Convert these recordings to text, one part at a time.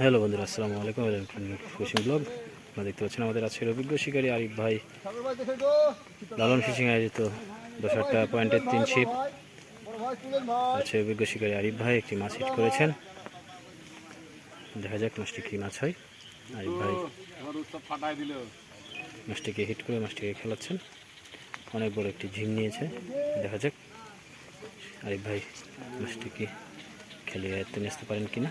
Hello বন্ধুরা, আসসালামু আলাইকুম। Fishing blog. আপনারা দেখতে পাচ্ছেন আমাদের আজকের অভিজ্ঞ শিকারী আরিফ ভাই। লালন ফিশিং আয়োজিত দশ আটটা পয়েন্টের তিন ছিপ। আছে অভিজ্ঞ শিকারী আরিফ ভাই একটি মাছ হিট করেছেন। দেখা যাক মাছটি কী মাছ হয়। আরিফ ভাই মাছটিকে হিট করে মাছটিকে খেলাচ্ছেন। অনেক বড় একটি ঝিম নিয়েছে। দেখা যাক আরিফ ভাই মাছটিকে খেলে নিয়ে আসতে পারেন কিনা।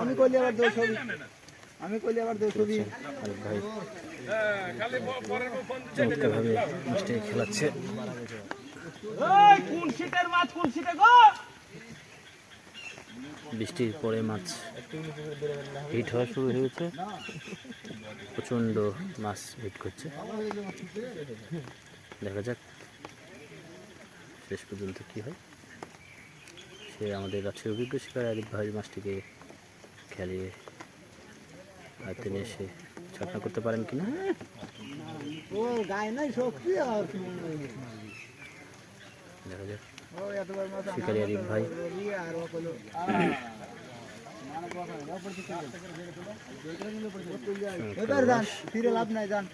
আমি কইলে আবার দেও ছবি আমি কইলে আবার চমৎকারভাবে মাছটি খেলাচ্ছে কোন মাছ কোন গো? বৃষ্টির পরে মাছ হিট হওয়া শুরু হয়েছে। প্রচণ্ড মাছ হিট করছে। দেখা যাক শেষ পর্যন্ত কি হয়। সে আমাদের গাছের অভিজ্ঞ শিকার আরিফ ভাই মাছটিকে খেলিয়ে আর তিনি এসে ছাপনা করতে পারেন নাই আর দেখা যাক। শিকারি আরিফ ভাই ফিরে লাভ নাই যান।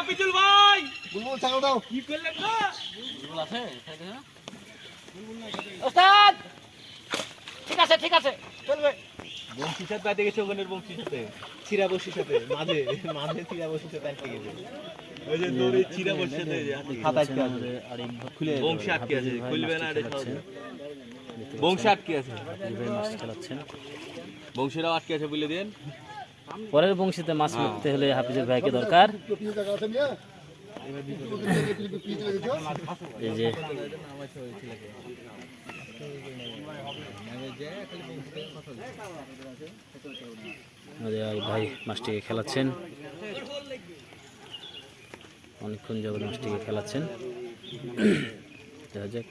আপিতুল ভাই বুলবুল, ছাগল দাও। কি করলেন গো ওস্তাদ! ঠিক আছে ঠিক আছে। চলবে। সাথে আটকে গেছে ওখানের বংশীর সাথে। চিরা বসির সাথে মাঝে মাঝে চিরা বসির সাথে আটকে গেছে। ওই যে দড়ি চিরা বসির সাথে হাত আটকে আছে। খুলে বংশী আটকে আছে খুলবে না মাছটি এটা খেলাচ্ছেন। সহজে। দেখতে বংশী আটকে আছে। মাছ খেলাচ্ছেন বংশীরাও আটকে আছে বলে দেন। পরের বংশীতে মাছ মারতে হলে হাফিজুর ভাইকে দরকার। তো? এই যে ভাই মাছটিকে খেলাচ্ছেন অনেকক্ষণ যাবত মাছটিকে খেলাচ্ছেন দেখা যাক।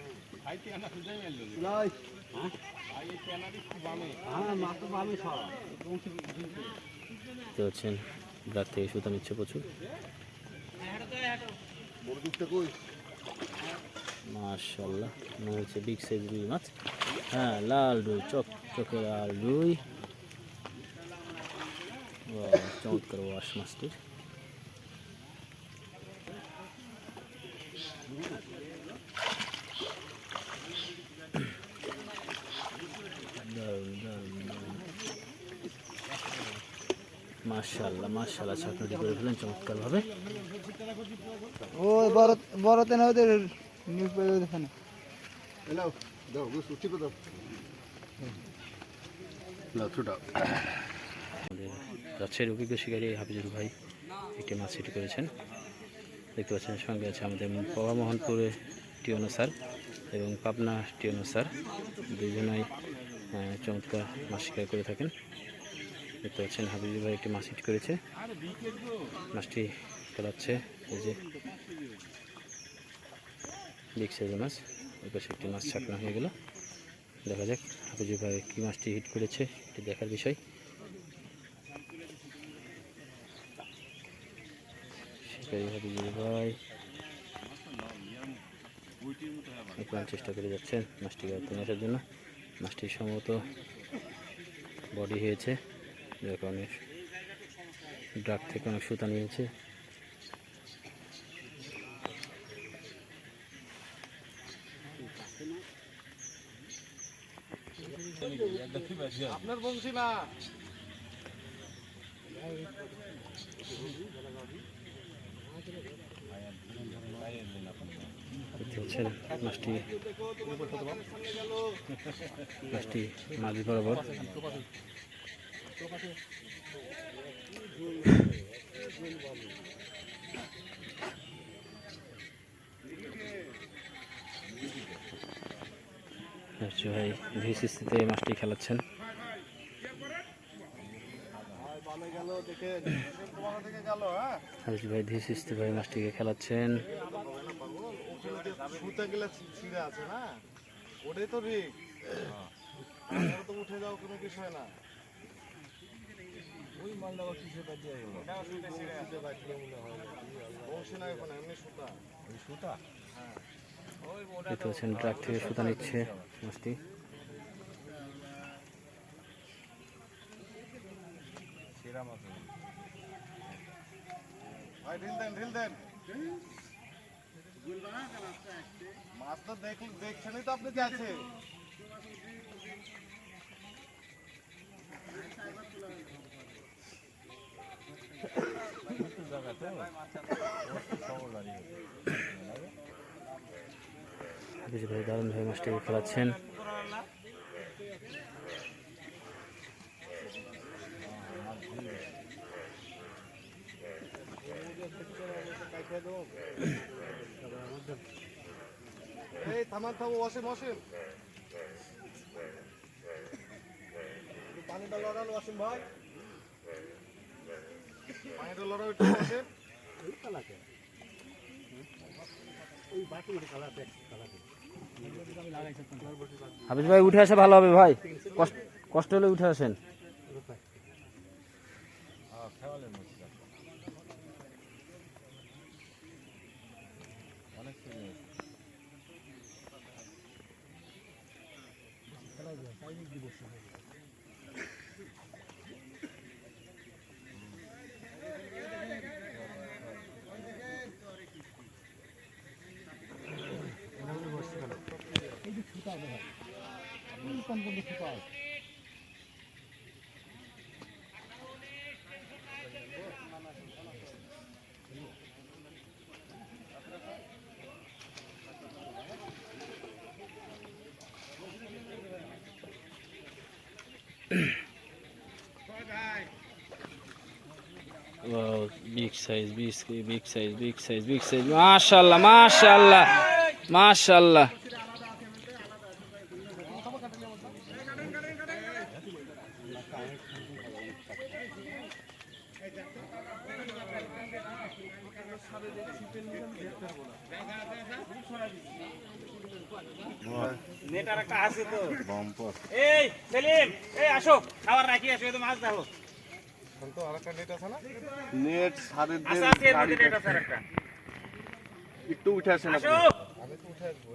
দেখতে পাচ্ছেন ব্রাক থেকে সুতা নিচ্ছে প্রচুর? মাশাল্লাহ মনে হচ্ছে বিগ সাইজ রুই মাছ হ্যাঁ লাল রুই চক চকে লাল রুই বাহ, চমৎকার ওয়াশ মাছটির মাশাল্লাহ মাশাল্লাহ ছাকনাটি করে ফেলেন চমৎকারভাবে। ও বড় বড় তেন ওদের ওখানে দাও, দাও। আমাদের গাছের অভিজ্ঞ শিকারী হাফিজুর ভাই একটি মাছ সিটি করেছেন। দেখতে পাচ্ছেন সঙ্গে আছে আমাদের মোহনপুরে টিওনো স্যার এবং পাবনা টিওনো স্যার। দুজনাই চমৎকার মাছ শিকার করে থাকেন। দেখতে পাচ্ছেন হাফিজুর ভাই একটি মাছ হিট করেছে। মাছটি খেলাচ্ছে, এই যে বিগ সাইজের মাছ ওই পাশে একটি মাছ ছাকনা হয়ে গেল। দেখা যাক হাফিজুর ভাই কী মাছটি হিট করেছে এটি দেখার বিষয়। হাফিজুর ভাই। প্রাণ চেষ্টা করে যাচ্ছেন মাছটিকে আসার জন্য। মাছটি সম্ভবত বডি হয়েছে। দেখো ড্রাগ থেকে অনেক সুতা নিয়েছে। আপনার বলছি মাছটি মাছ বরাবর। ভাই ভিসিসিতে খেলাচ্ছেন থেকে গেল হ্যাঁ হাবিজ ভাই ভিসিসতে ভাই মাছটিকে খেলাচ্ছেন। শুতে গেলে ছিঁড়ে আছে না? ওটাই তো রিক তো উঠে যাও কোনো বিষয় না। ওই মালটা আবার কিসে বাদ দিয়ে গেল বংশী না ওখানে এমনি সুতা। ওই সুতা? দেখতে পাচ্ছেন ট্রাক থেকে সুতা নিচ্ছে মাছটি ভাই ঢিল দেন ঢিল দেন। মাছ তো দেখ দেখছেনই তো আপনি যাচ্ছে হাবিজ ভাই দারুণ ভাই মাছটিকে খেলাচ্ছেন। এই থামান থামো ওয়াসিম একটু পানিটা লড়ান ওয়াসিম ভাই। হাবিজ ভাই উঠে আসা ভালো হবে ভাই। কষ্ট হলে উঠে আসেন। Wow, big size, big, size, big size, big size, একটা আছে তো। এই সেলিম এই আসো। খাবার রাখি আসো এই তো মাছ দেখো। এখন তো আরেকটা নেট আছে না? নেট সারের আছে এর মধ্যে এটা একটু। উঠে আসেন আসো। আমি তো উঠে আসব।